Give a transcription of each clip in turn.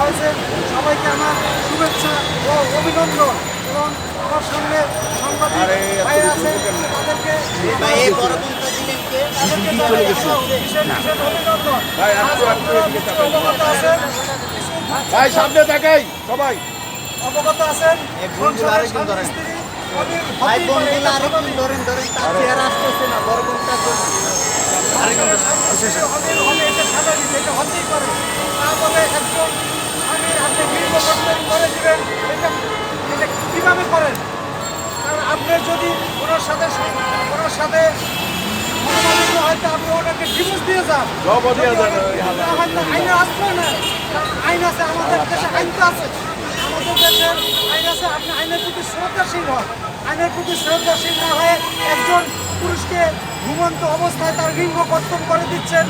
হয়েছে সবাইকে আমার শুভেচ্ছা ও অভিনন্দন এবং আমার সামনে সাংবাদিক ভাই আছে তাদেরকে সামনে তাকাই সবাই। অবগত আছেন? ধরেন। ধরেন তার চেহারা ওনার সাথে ওনার সাথে হয়তো আপনি ওনাকে ডিভোর্স দিয়ে তো আইনের আশ্রয় নেয়। আইন আছে আমাদের দেশে আইন তো আছে। আমাদের দেশের আইন আছে আপনি আইনের প্রতি শ্রদ্ধাশীল হন। আইনের প্রতি শ্রদ্ধাশীল না হয়ে একজন পুরুষকে ঘুমন্ত অবস্থায় তার লিঙ্গ কর্তন করে দিচ্ছেন।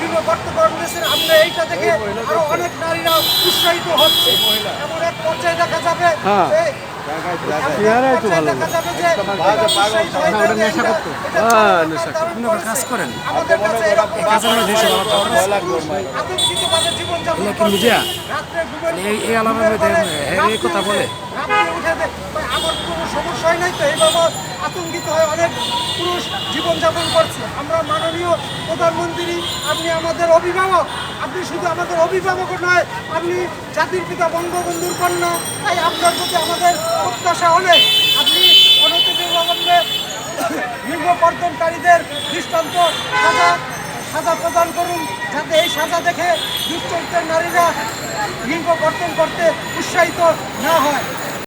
লিঙ্গ কর্তন করে দিচ্ছেন। আপনি এইটা দেখে আরও অনেক নারীরা উৎসাহিত হচ্ছে। এমন এক পর্যায়ে দেখা যাবে হয়ে। জীবনযাপন এই- আলামের মধ্যে এই কথা বলে? ভাই, আমার কোনো সমস্যা হয় নাই তো এইভাবে আতঙ্কিত হয়ে অনেক পুরুষ জীবনযাপন করছে আমরা মাননীয় প্রধানমন্ত্রী আপনি আমাদের অভিভাবক আপনি শুধু আমাদের অভিভাবক নয় আপনি জাতির পিতা বঙ্গবন্ধুর কন্যা তাই আপনার প্রতি আমাদের প্রত্যাশা অনেক আপনি অনতিবিলম্বে লিঙ্গকর্তনকারীদের দৃষ্টান্ত সাজা সাজা প্রদান করুন যাতে এই সাজা দেখে দুশ্চরিত্রের নারীরা লিঙ্গ কর্তন করতে উৎসাহিত না হয়।